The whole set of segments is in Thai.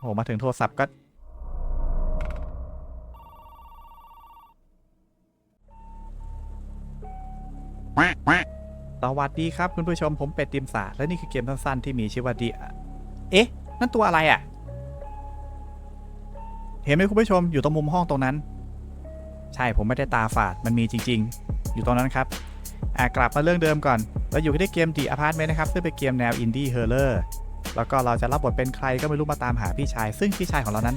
โห มาถึงโทรศัพท์ก็ สวัสดีครับคุณผู้ชมผมเป็ดติมสาและนี่คือเกมสั้นๆที่มีชื่อว่าดีเอ๊ะ นั่นตัวอะไรอะ่ะ เห็นไหมคุณผู้ชมอยู่ตรงมุมห้องตรงนั้น ใช่ผมไม่ได้ตาฝาดมันมีจริง ๆ อยู่ตรงนั้นครับอะกลับมาเรื่องเดิมก่อนเราอยู่ที่เกม The Apartment นะครับซึ่งเป็นเกมแนวอินดี้เฮอร์เลอร์ แล้วก็เราจะรับบทเป็นใครก็ไม่รู้มาตามหาพี่ชาย ซึ่งพี่ชายของเรานั้น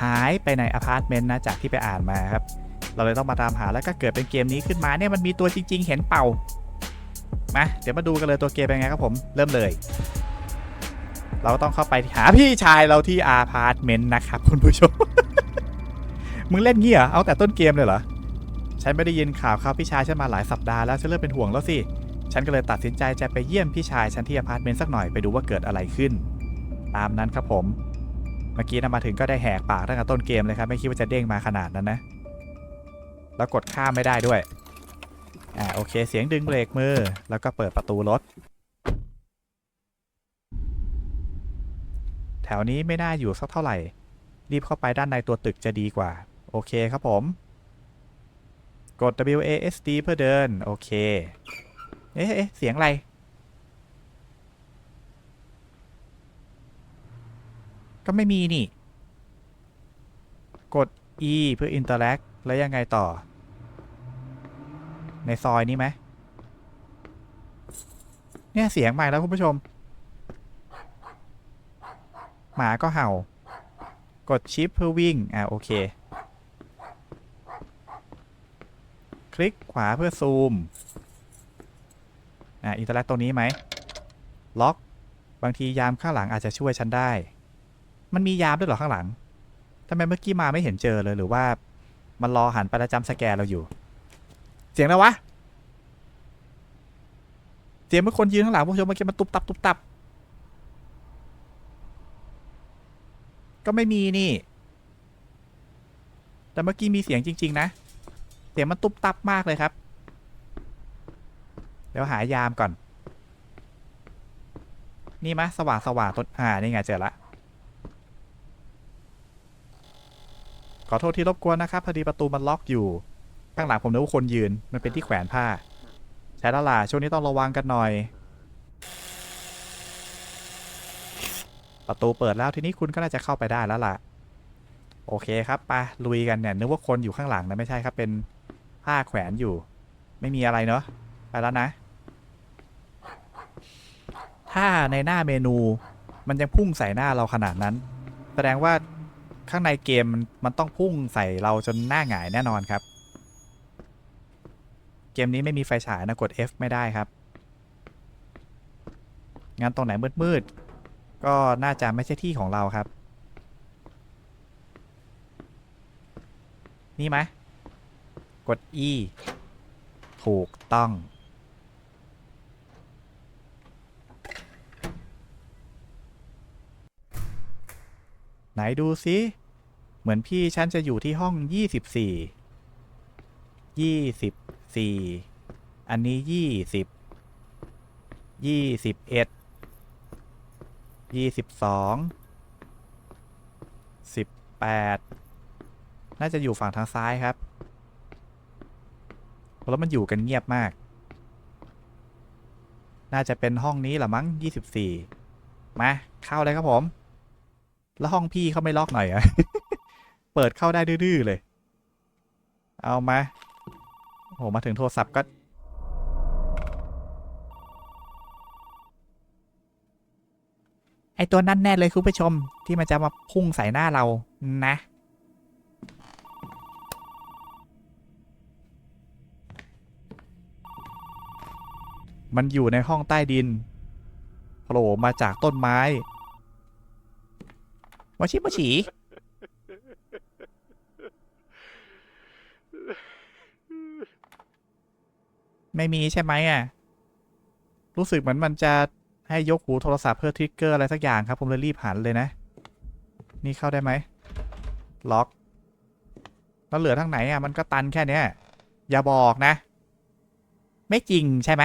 หายไปในอพาร์ตเมนต์นะจากที่ไปอ่านมาครับ เราเลยต้องมาตามหาแล้วก็เกิดเป็นเกมนี้ขึ้นมาเนี่ยมันมีตัวจริง ๆ เห็นเป่ามาเดี๋ยวมาดูกันเลยตัวเกมเป็นไงครับผมเริ่มเลย เราต้องเข้าไปหาพี่ชายเราที่อาพาร์ตเมนต์นะครับคุณผู้ชม มึงเล่นงี้เหรอเอาแต่ต้นเกมเลยเหรอฉันไม่ได้ยินข่าวข่าวพี่ชายฉันมาหลายสัปดาห์แล้วฉันเริ่มเป็นห่วงแล้วสิ ฉันก็เลยตัดสินใจจะไปเยี่ยมพี่ชายฉันที่อพาร์ตเมนต์สักหน่อยไปดูว่าเกิดอะไรขึ้น ตามนั้นครับผม เมื่อกี้นะมาถึงก็ได้แหกปากตั้งแต่ต้นเกมเลยครับ ไม่คิดว่าจะเด้งมาขนาดนั้นนะ แล้วกดข้ามไม่ได้ด้วย อ่าโอเค เสียงดึงเบรกมือ แล้วก็เปิดประตูรถ แถวนี้ไม่น่าอยู่สักเท่าไหร่ รีบเข้าไปด้านในตัวตึกจะดีกว่า โอเคครับผม กด WASD เพื่อเดิน โอเค เอ๊ะเอ๊ะเสียงอะไรก็ไม่มีนี่ กด E เพื่อ interact แล้วยังไงต่อ ในซอยนี้ไหม เนี่ยเสียงใหม่แล้วคุณผู้ชม หมาก็เห่า กดชิปเพื่อวิ่ง อ่าโอเค คลิกขวาเพื่อซูม อ่าอินเตอร์แลกตรงนี้ไหมล็อก บางทียามข้างหลังอาจจะช่วยฉันได้ มันมียามด้วยเหรอข้างหลังทำไมเมื่อกี้มาไม่เห็นเจอเลยหรือว่า มันรอหันไปแล้วจำสแกนเราอยู่ เสียงอะไรวะเสียงเมื่อคนยืนข้างหลังผู้ชมเมื่อกี้มันตุบตับตุบตับ ก็ไม่มีนี่ แต่เมื่อกี้มีเสียงจริง ๆ นะ เสียงมันตุบตับมากเลยครับ เดี๋ยวหายามก่อน นี่มะสว่างสว่างต้นอ่านี่ไงเจอละ ขอโทษที่รบกวนนะครับ พอดีประตูมันล็อกอยู่ ข้างหลังผมนึกว่าคนยืน มันเป็นที่แขวนผ้า ใช่แล้วล่ะช่วงนี้ต้องระวังกันหน่อย ประตูเปิดแล้วทีนี้คุณก็น่าจะเข้าไปได้แล้วล่ะ โอเคครับไปลุยกันเนี่ยนึกว่าคนอยู่ข้างหลังนะไม่ใช่ครับเป็นผ้าแขวนอยู่ ไม่มีอะไรเนาะ แล้วนะ ถ้าในหน้าเมนูมันยังพุ่งใส่หน้าเราขนาดนั้น แสดงว่าข้างในเกมมันต้องพุ่งใส่เราจนหน้าหงายแน่นอนครับ เกมนี้ไม่มีไฟฉายนะกด F ไม่ได้ครับ งั้นตรงไหนมืดๆก็น่าจะไม่ใช่ที่ของเราครับ นี่ไหมกด E ถูกต้อง ไหนดูซิเหมือนพี่ฉันจะอยู่ที่ห้อง 24 24 อันนี้ 20 21 22 18 น่าจะอยู่ฝั่งทางซ้ายครับ แล้วมันอยู่กันเงียบมาก น่าจะเป็นห้องนี้แหละมั้ง 24 มา เข้าเลยครับผม แล้วห้องพี่เขาไม่ล็อกหน่อยอะเปิดเข้าได้ดื้อๆเลย เอามาโหมาถึงโทรศัพท์ก็ ไอตัวนั่นแน่เลยคุณผู้ชมที่มันจะมาพุ่งใส่หน้าเรานะ มันอยู่ในห้องใต้ดินโผล่มาจากต้นไม้ วชิมฉีไม่มีใช่ไหมอะ รู้สึกเหมือนมันจะให้ยกหูโทรศัพท์เพื่อทริกเกอร์อะไรสักอย่างครับ ผมเลยรีบหันเลยนะ นี่เข้าได้ไหม ล็อก แล้วเหลือทางไหนอะ มันก็ตันแค่เนี้ย อย่าบอกนะ ไม่จริงใช่ไหม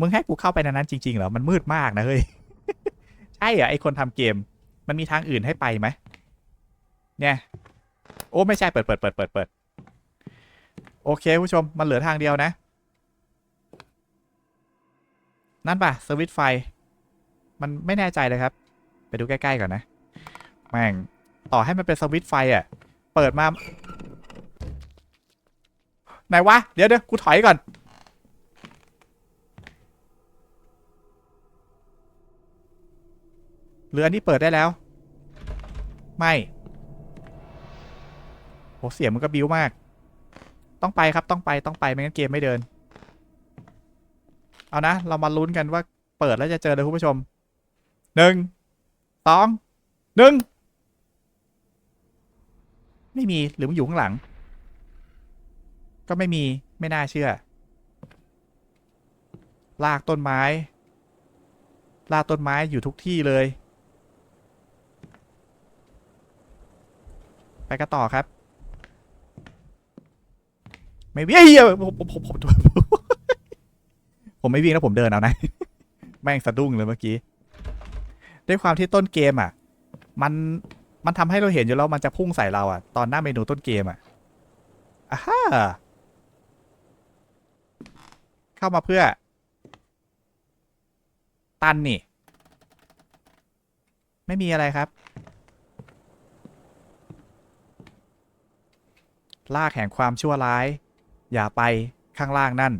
มึงให้กูเข้าไปในนั้นจริง ๆ เหรอ มันมืดมากนะเฮ้ย ใช่เหรอไอคนทำเกม มันมีทางอื่นให้ไปไหมเนี่ย โอ้ไม่ใช่เปิดเปิดเปิดเปิดเปิดโอเคผู้ชมมันเหลือทางเดียวนะ นั่นป่ะสวิตไฟ มันไม่แน่ใจเลยครับ ไปดูใกล้ๆก่อนนะ แม่ง ต่อให้มันเป็นสวิตไฟอะ เปิดมา ไหนวะ เดี๋ยวเดี๋ยวกูถอยก่อน เรืออนนี้เปิดได้แล้ว ไม่โหเสียงมันก็บิ้วมาก ต้องไปครับต้องไปต้องไปไม่งั้นเกมไม่เดิน เอานะ เรามาลุ้นกันว่าเปิดแล้วจะเจอเลยคุณผู้ชมหนึ่งสองหนึ่งไม่มีหรือมันอยู่ข้างหลัง ก็ไม่มีไม่น่าเชื่อ ลากต้นไม้ ลากต้นไม้อยู่ทุกที่เลย ไปกันต่อครับ ไม่วิ่งเอ้ยผมผมผมผมผมผมไม่วิ่งแล้วผมเดินเอานะ แม่งสะดุ้งเลยเมื่อกี้ ด้วยความที่ต้นเกมอะ มันมันทำให้เราเห็นอยู่แล้วมันจะพุ่งใส่เราอะ ตอนหน้าเมนูต้นเกมอะอ่าฮ่าเข้ามาเพื่อ ตันนี่ ไม่มีอะไรครับ ลากแห่งความชั่วร้าย อย่าไปข้างล่างนั่น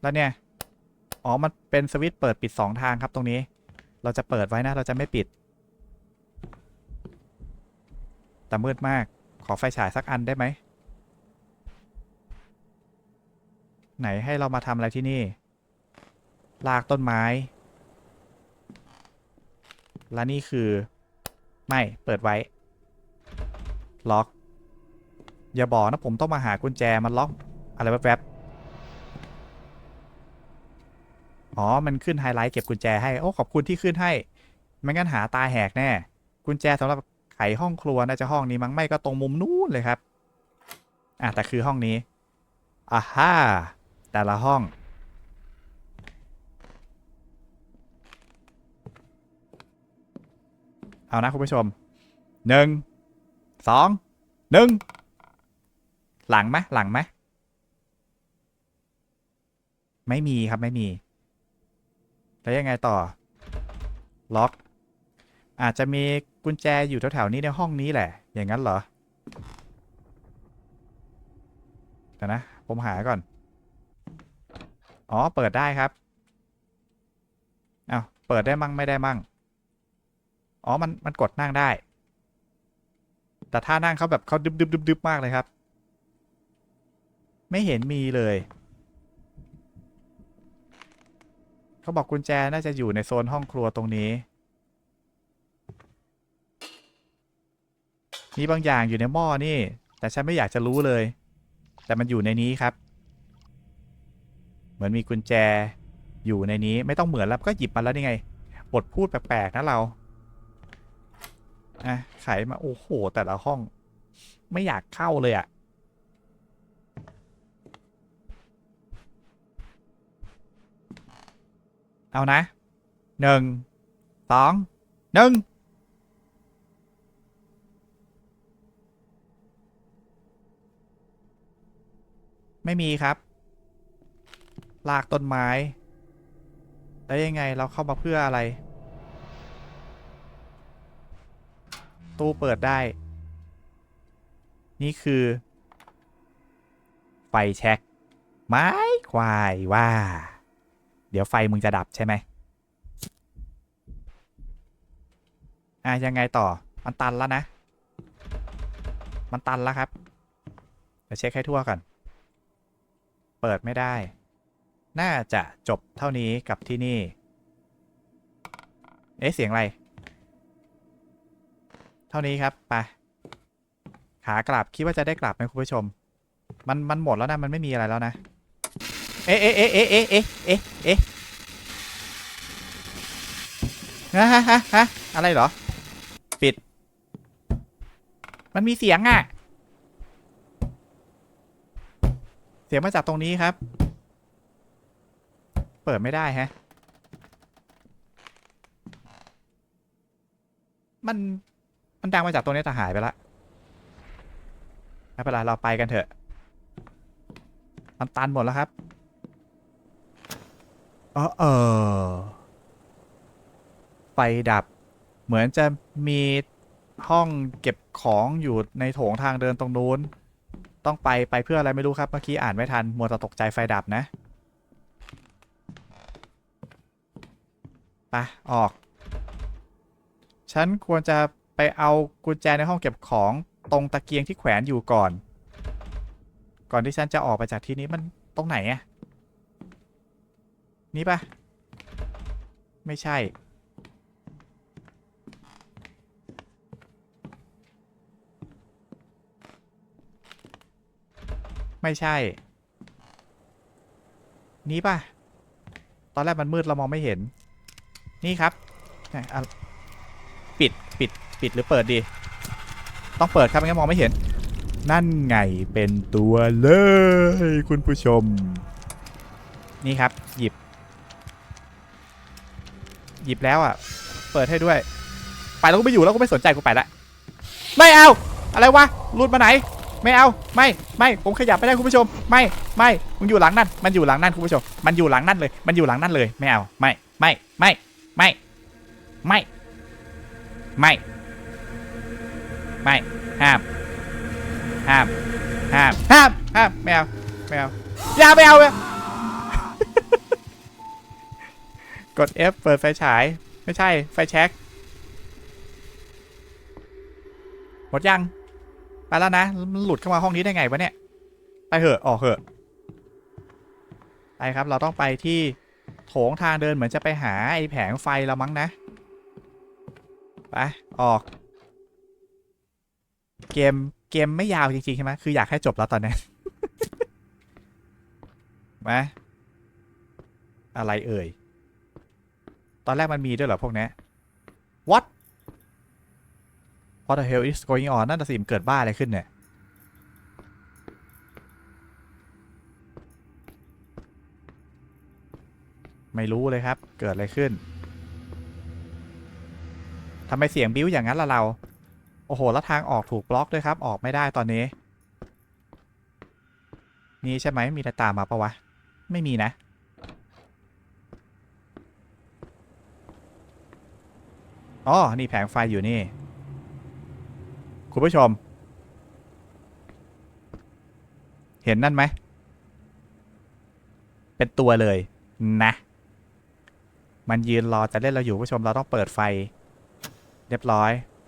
แล้วเนี่ย อ๋อ มันเป็นสวิตช์เปิดปิดสองทางครับตรงนี้ เราจะเปิดไว้นะ เราจะไม่ปิด แต่มืดมาก ขอไฟฉายสักอันได้ไหม ไหนให้เรามาทำอะไรที่นี่ ลากต้นไม้ และนี่คือ ไม่ เปิดไว้ ล็อก อย่าบอกนะผมต้องมาหากุญแจมันล็อก อะไรแวบๆอ๋อ มันขึ้นไฮไลท์เก็บกุญแจให้ โอ้ ขอบคุณที่ขึ้นให้ ไม่งั้นหาตาแหกแน่ กุญแจสำหรับไขห้องครัวน่าจะห้องนี้มั้งไม่ก็ตรงมุมนู้นเลยครับ อะแต่คือห้องนี้อ่าฮ่าแต่ละห้อง เอานะคุณผู้ชมหนึ่งสองหนึ่งหลังไหมหลังไหมไม่มีครับไม่มี แล้วยังไงต่อ ล็อก อาจจะมีกุญแจอยู่แถวๆนี้ในห้องนี้แหละ อย่างนั้นเหรอแต่นะ ผมหาก่อน อ๋อ เปิดได้ครับ เอาวเปิดได้มั่งไม่ได้มั่ง อ๋อ มัน มันกดนั่งได้ แต่ท่านั่งเขาแบบเขาดึบดึบดึบดึบมากเลยครับ ไม่เห็นมีเลย เขาบอกกุญแจน่าจะอยู่ในโซนห้องครัวตรงนี้ มีบางอย่างอยู่ในหม้อนี่ แต่ฉันไม่อยากจะรู้เลย แต่มันอยู่ในนี้ครับ เหมือนมีกุญแจอยู่ในนี้ไม่ต้องเหมือนแล้วก็หยิบมาแล้วนี่ไง บทพูดแปลกๆนะเรา อะไขมาโอ้โห แต่ละห้อง ไม่อยากเข้าเลยอะ่ะ เอานะหนึ่งสองหนึ่งไม่มีครับ ลากต้นไม้ แล้วยังไงเราเข้ามาเพื่ออะไร ตู้เปิดได้ นี่คือ ไฟแช็กไม้ควายว่า เดี๋ยวไฟมึงจะดับใช่ไหมอะยังไงต่อ มันตันแล้วนะ มันตันแล้วครับ เดี๋ยวเช็คให้ทั่วก่อน เปิดไม่ได้ น่าจะจบเท่านี้กับที่นี่ เอ๊ะ เสียงอะไร ท่านี้ครับ ไป ขากลับคิดว่าจะได้กลับไหมคุณผู้ชม มันมันหมดแล้วนะ มันไม่มีอะไรแล้วนะ เอ๊ะเอ๊ะเอ๊ะเอ๊ะเอ๊ะเอ๊ะเอ๊ะเอ๊ะฮะฮะฮะฮะอะไรเหรอ ปิด มันมีเสียงอะ เสียงมาจากตรงนี้ครับ เปิดไม่ได้ฮะ มัน มันดังมาจากตัวนี้แต่หายไปละไม่เป็นไรเราไปกันเถอะ มันตันหมดแล้วครับเออเออไฟดับ เหมือนจะมีห้องเก็บของอยู่ในโถงทางเดินตรงนู้น ต้องไปไปเพื่ออะไรไม่รู้ครับ เมื่อกี้อ่านไม่ทัน มัวแต่ตกใจไฟดับนะ ไป ออก ฉันควรจะ ไปเอากุญแจในห้องเก็บของตรงตะเกียงที่แขวนอยู่ก่อน ก่อนที่ฉันจะออกไปจากที่นี้มันตรงไหนอะนี่ปะไม่ใช่ ไม่ใช่ นี้ป่ะตอนแรกมันมืดเรามองไม่เห็น นี่ครับ ปิด ปิดหรือเปิดดี ต้องเปิดครับไม่งั้นมองไม่เห็น นั่นไงเป็นตัวเลย คุณผู้ชม นี่ครับ หยิบ หยิบแล้วอะ เปิดให้ด้วย ไปแล้วก็ไม่อยู่แล้วก็ไม่สนใจกูไปละไม่เอา อะไรวะรุดมาไหน ไม่เอา ไม่ ไม่ ผมขยับไม่ได้คุณผู้ชม ไม่ ไม่มึงอยู่หลังนั่น มันอยู่หลังนั่นคุณผู้ชม มันอยู่หลังนั่นเลย มันอยู่หลังนั่นเลย ไม่เอา ไม่ ไม่ ไม่ ไม่ ไม่ ไม่ ไม่ห้ามห้ามห้ามห้ามห้ามไม่เอาไม่เอาอย่าไม่เอาเลยกด F เปิดไฟฉาย ไม่ใช่ไฟแช็กหมดยังไปแล้วนะมันหลุดเข้ามาห้องนี้ได้ไงวะเนี่ยไปเหอะออกเหอะไปครับเราต้องไปที่โถงทางเดินเหมือนจะไปหาไอ้แผงไฟแล้วมั้งนะไปออก เกมเกมไม่ยาวจริงๆใช่ไหมคืออยากให้จบแล้วตอนนี้มาอะไรเอ่ย ตอนแรกมันมีด้วยเหรอพวกเนี้ย what what the hell is going on นั่นน่ะสิมันเกิดบ้าอะไรขึ้นเนี่ย ไม่รู้เลยครับ เกิดอะไรขึ้นทำไมเสียงบิ้วอย่างนั้นล่ะเรา โอ้โห แล้วทางออกถูกบล็อกด้วยครับ ออกไม่ได้ตอนนี้ นี่ใช่ไหมมีอะไรตามมาปะวะ ไม่มีนะ อ๋อ นี่แผงไฟอยู่นี่ คุณผู้ชม เห็นนั่นไหม เป็นตัวเลยนะ มันยืนรอจะเล่นเราอยู่ผู้ชมเราต้องเปิดไฟ เรียบร้อย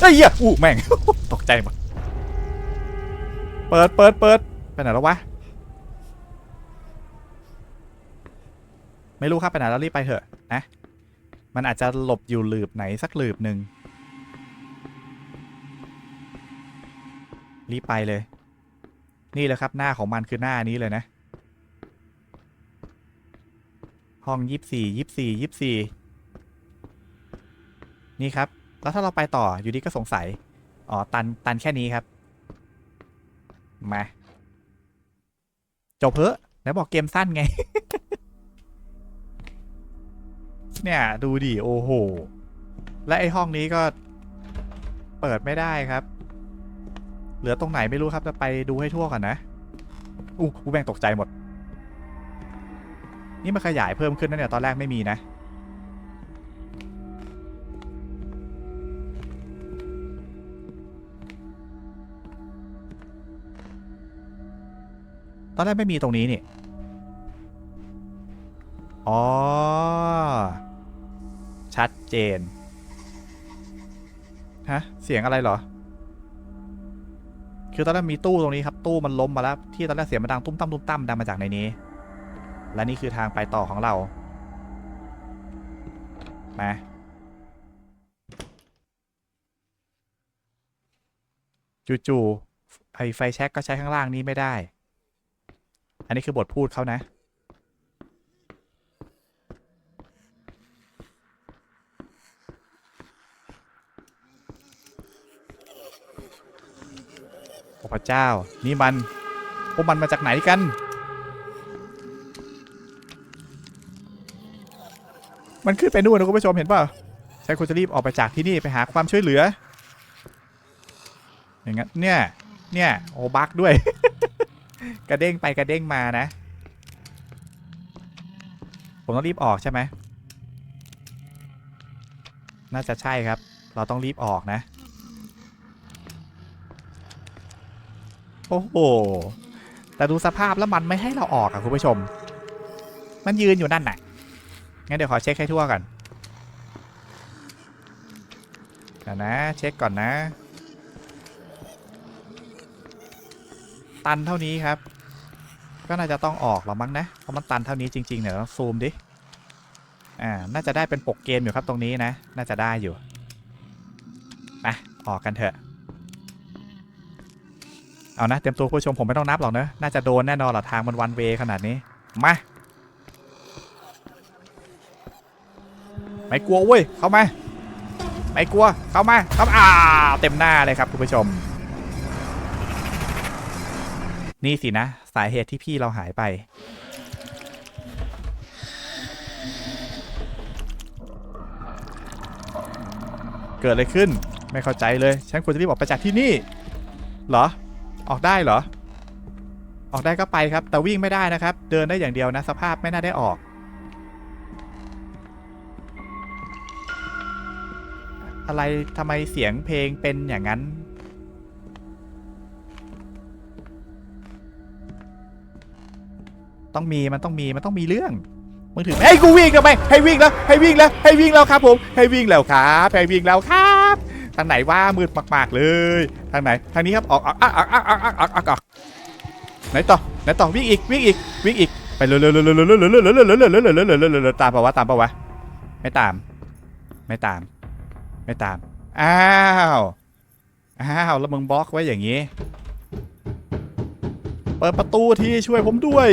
เอ้ยอู้แม่ง ตกใจหมด เปิดเปิดเปิดไปไหนแล้ววะ ไม่รู้ครับไปไหนแล้วรีบไปเถอะนะ มันอาจจะหลบอยู่หลืบไหนสักหลืบหนึ่งรีบไปเลย นี่เลยครับหน้าของมันคือหน้านี้เลยนะ ห้องยี่สี่ยี่สี่ยี่สี่นี่ครับ แล้วถ้าเราไปต่ออยู่ดีก็สงสัย อ๋อ ตัน ตันแค่นี้ครับ มา จบเพอะไหนบอกเกมสั้นไง เนี่ย ดูดิ โอ้โห และไอห้องนี้ก็เปิดไม่ได้ครับ เหลือตรงไหนไม่รู้ครับ จะไปดูให้ทั่วก่อนนะ อู้กูแบงตกใจหมด นี่มันขยายเพิ่มขึ้นนะเนี่ย ตอนแรกไม่มีนะ ตอนแรกไม่มีตรงนี้นี่ อ๋อ ชัดเจน ฮะ เสียงอะไรเหรอ คือตอนแรกมีตู้ตรงนี้ครับ ตู้มันล้มมาแล้ว ที่ตอนแรกเสียงมันดังตุ้มตั้มตุ้มตั้มดังมาจากในนี้ และนี่คือทางไปต่อของเรา มาจู่ๆไอไฟแช็กก็ใช้ข้างล่างนี้ไม่ได้ อันนี้คือบทพูดเขานะ โอ้พระเจ้า นี่มัน พวกมันมาจากไหนกัน มันขึ้นไปนู่นนะคุณผู้ชมเห็นเปล่าฉันควรจะรีบออกไปจากที่นี่ไปหาความช่วยเหลือ อย่างงั้นเนี่ย เนี่ย โอ้บักด้วย กระเด้งไปกระเด้งมานะ ผมต้องรีบออกใช่ไหม น่าจะใช่ครับ เราต้องรีบออกนะ โอ้โห แต่ดูสภาพแล้วมันไม่ให้เราออกอะคุณผู้ชม มันยืนอยู่นั่นน่ะ งั้นเดี๋ยวขอเช็คให้ทั่วก่อนเดี๋ยวนะ เช็คก่อนนะ ตันเท่านี้ครับ ก็น่าจะต้องออกแล้วมั้งนะ เพราะมันตันเท่านี้จริงๆ เดี๋ยวเราซูมดิ อ่า น่าจะได้เป็นปกเกมอยู่ครับตรงนี้นะ น่าจะได้อยู่ไปออกกันเถอะ เอานะเต็มตัวผู้ชมผมไม่ต้องนับหรอกเนอะน่าจะโดนแน่นอนหรอทางมันวันเวขนาดนี้ มา ไม่กลัวเว้ย เข้ามา ไม่กลัว เข้ามาเข้ามาอ่าเต็มหน้าเลยครับคุณผู้ชม นี่สินะ สาเหตุที่พี่เราหายไป เกิดอะไรขึ้น ไม่เข้าใจเลย ฉันควรจะรีบออกไปจากที่นี่ เหรอ ออกได้เหรอ ออกได้ก็ไปครับ แต่วิ่งไม่ได้นะครับ เดินได้อย่างเดียวนะ สภาพไม่น่าได้ออก อะไรทำไมเสียงเพลงเป็นอย่างนั้น ต้องมีมันต้องมีมันต้องมีเรื่องมึงถือให้กูวิ่งกันไปให้วิ่งแล้วให้วิ่งแล้วให้วิ่งแล้วครับผมให้วิ่งแล้วครับให้วิ่งแล้วครับทางไหนว่ามืดมากๆเลยทางไหนทางนี้ครับออกออกออกออกออกออกออกออกไหนต่อไหนต่อวิ่งอีกวิ่งอีกวิ่งอีกไปเร็วเร็วเร็วเร็วเร็วเร็วเร็วเร็วเร็วเร็วเร็วเร็วเร็วเร็วเร็วเร็วเร็วตามปะวะตามปะวะไม่ตาม ไม่ตาม ไม่ตามอ้าวอ้าวแล้วมึงบล็อกไว้อย่างนี้ เปิดประตูที่ช่วยผมด้วย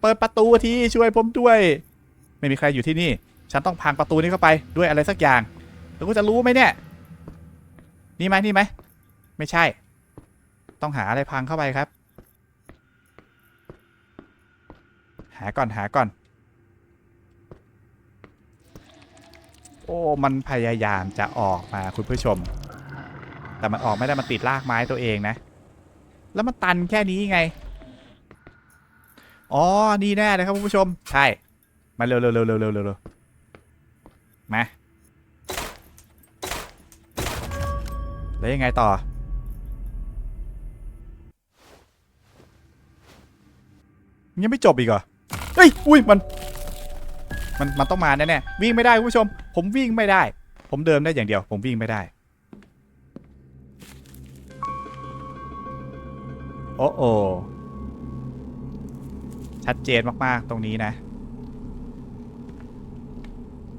เปิดประตูทีช่วยผมด้วย ไม่มีใครอยู่ที่นี่ ฉันต้องพังประตูนี้เข้าไปด้วยอะไรสักอย่างแล้วกูจะรู้ไหมเนี่ย นี่ไหมนี่ไหม ไม่ใช่ ต้องหาอะไรพังเข้าไปครับ หาก่อนหาก่อน โอ้ มันพยายามจะออกมาคุณผู้ชม แต่มันออกไม่ได้มันติดรากไม้ตัวเองนะ แล้วมันตันแค่นี้ไง อ๋อ นี่แน่เลยครับคุณผู้ชม ใช่ มาเร็วเร็วเร็วเร็วเร็วเร็วมา แล้วยังไงต่อ ยังไม่จบอีกเหรอ เฮ้ย อุ้ย มัน มัน มันต้องมาแน่ๆวิ่งไม่ได้คุณผู้ชม ผมวิ่งไม่ได้ ผมเดินได้อย่างเดียว ผมวิ่งไม่ได้ โอ้โอ ชัดเจนมากๆตรงนี้นะ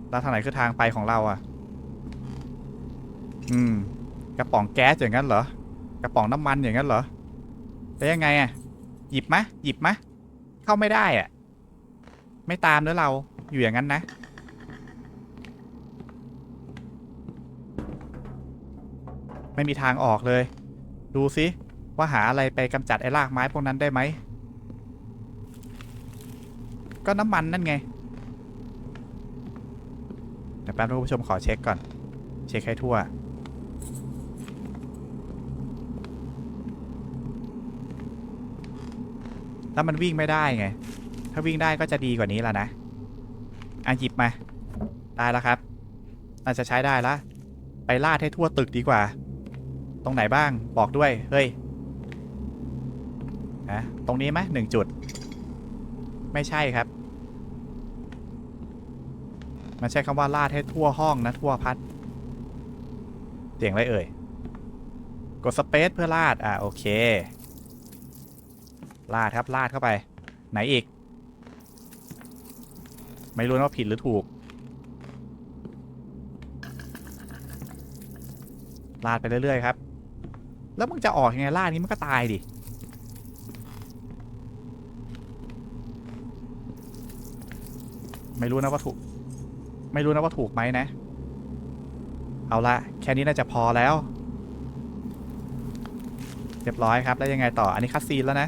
แล้วทางไหนคือทางไปของเราอะ่ะ อืม กระป๋องแก๊สอย่างนั้นเหรอ กระป๋องน้ำมันอย่างนั้นเหรอแล้วยังไงอะ่ะ หยิบมะ หยิบมะ เข้าไม่ได้อะ่ะ ไม่ตามเนื้อเรา อยู่อย่างนั้นนะ ไม่มีทางออกเลย ดูสิว่าหาอะไรไปกำจัดไอ้รากไม้พวกนั้นได้ไหม ก็น้ำมันนั่นไงเดี๋ยวแป๊บนึงคุณผู้ชมขอเช็คก่อน เช็คให้ทั่ว แล้วมันวิ่งไม่ได้ไง ถ้าวิ่งได้ก็จะดีกว่านี้แล้วนะอะหยิบมา ได้แล้วครับ น่าจะใช้ได้ละ ไปลาดให้ทั่วตึกดีกว่า ตรงไหนบ้างบอกด้วย เฮ้ยนะตรงนี้ไหมหนึ่งจุด ไม่ใช่ครับ มันใช้คำว่าลาดให้ทั่วห้องนะทั่วพัด เสียงอะไรเอ่ย กดสเปซเพื่อลาด อะโอเค ลาดครับลาดเข้าไป ไหนอีก ไม่รู้นะว่าผิดหรือถูก ลาดไปเรื่อยๆครับ แล้วมึงจะออกยังไงลาดนี้มันก็ตายดิไม่รู้นะว่าถูก ไม่รู้นะว่าถูกไหมนะ เอาละแค่นี้น่าจะพอแล้ว เรียบร้อยครับ แล้วยังไงต่อ อันนี้คัดซีนแล้วนะ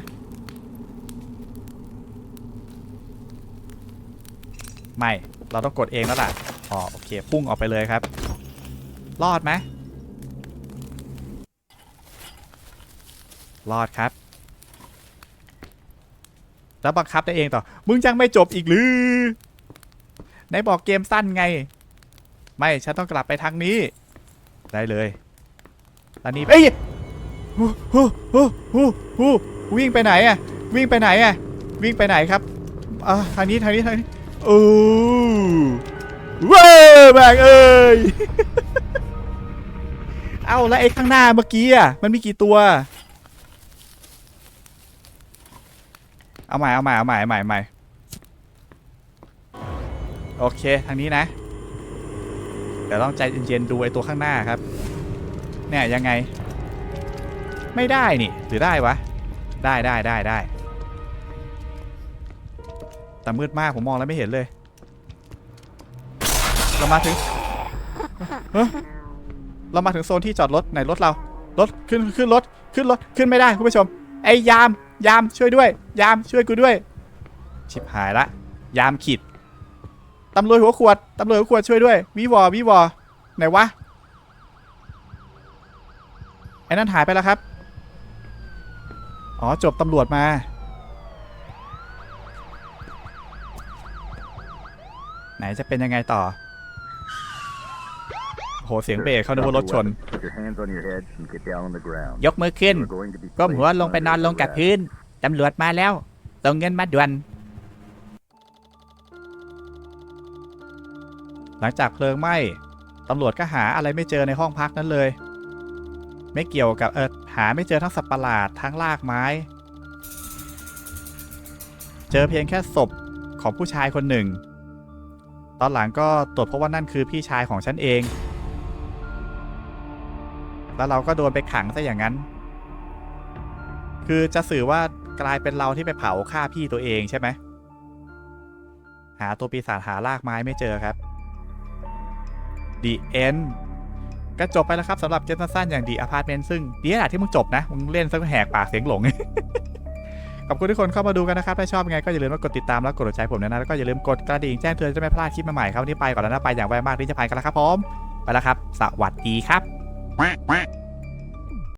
ไม่ เราต้องกดเองแล้วล่ะ อ๋อ โอเค พุ่งออกไปเลยครับ รอดไหมรอดครับ แล้วบังคับได้เองต่อ มึงยังไม่จบอีกหรือ ไหนบอกเกมสั้นไง ไม่ ฉันต้องกลับไปทางนี้ ได้เลยตอนนี้เอ้ยฮู้ฮู้ฮู้ฮู้ฮู้วิ่งไปไหนอะวิ่งไปไหนอะวิ่งไปไหนครับอ่าทางนี้ทางนี้ทางนี้โอ้เว้ยแบกเอ้ยเอ้าแล้วไอ้ข้างหน้าเมื่อกี้อะมันมีกี่ตัว เอาใหม่เอาใหม่เอาใหม่เอาใหม่เอาใหม่ โอเค ทางนี้นะ เดี๋ยวต้องใจเย็นๆดูไอ้ตัวข้างหน้าครับ เนี่ยยังไง ไม่ได้นี่หรือได้วะ ได้ได้ได้ได้ แต่มืดมากผมมองแล้วไม่เห็นเลย เรามาถึงเฮ้เรามาถึงโซนที่จอดรถไหนรถเรา รถขึ้นขึ้นรถขึ้นรถขึ้นไม่ได้คุณผู้ชม ไอ้ยามยามช่วยด้วย ยามช่วยกูด้วย ชิบหายละ ยามขีด ตำรวจหัวขวดตำรวจหัวขวดช่วยด้วยวิวอวิวอไหนวะไอ้นั่นหายไปแล้วครับ อ๋อจบตำรวจมา ไหนจะเป็นยังไงต่อ โหเสียงเบรกเขานึกว่ารถชน ยกมือขึ้นก้มหัวลงไปนอนลงกับพื้นตำรวจมาแล้วส่งเงินมาด่วน หลังจากเพลิงไหม้ตำรวจก็หาอะไรไม่เจอในห้องพักนั้นเลย ไม่เกี่ยวกับเออหาไม่เจอทั้งสัตว์ประหลาดทั้งรากไม้ เจอเพียงแค่ศพของผู้ชายคนหนึ่ง ตอนหลังก็ตรวจพบว่านั่นคือพี่ชายของฉันเอง แล้วเราก็โดนไปขังซะอย่างนั้น คือจะสื่อว่ากลายเป็นเราที่ไปเผาฆ่าพี่ตัวเองใช่ไหมหาตัวปีศาจหารากไม้ไม่เจอครับ The End ก็จบไปแล้วครับสำหรับเกมสั้นๆอย่าง The Apartment ซึ่งดีขนาดที่มึงจบนะ มึงเล่นซะแหกปากเสียงหลง ขอบคุณทุกคนเข้ามาดูกันนะครับ ถ้าชอบยังไงก็อย่าลืมกดติดตามและกดหัวใจผมนะแล้วก็อย่าลืมกดกระดิ่งแจ้งเตือนจะไม่พลาดคลิปใหม่ๆครับวันนี้ไปก่อนแล้วนะไปอย่างไวมากที่จะไปกันแล้วครับผมไปแล้วครับ สวัสดีครับ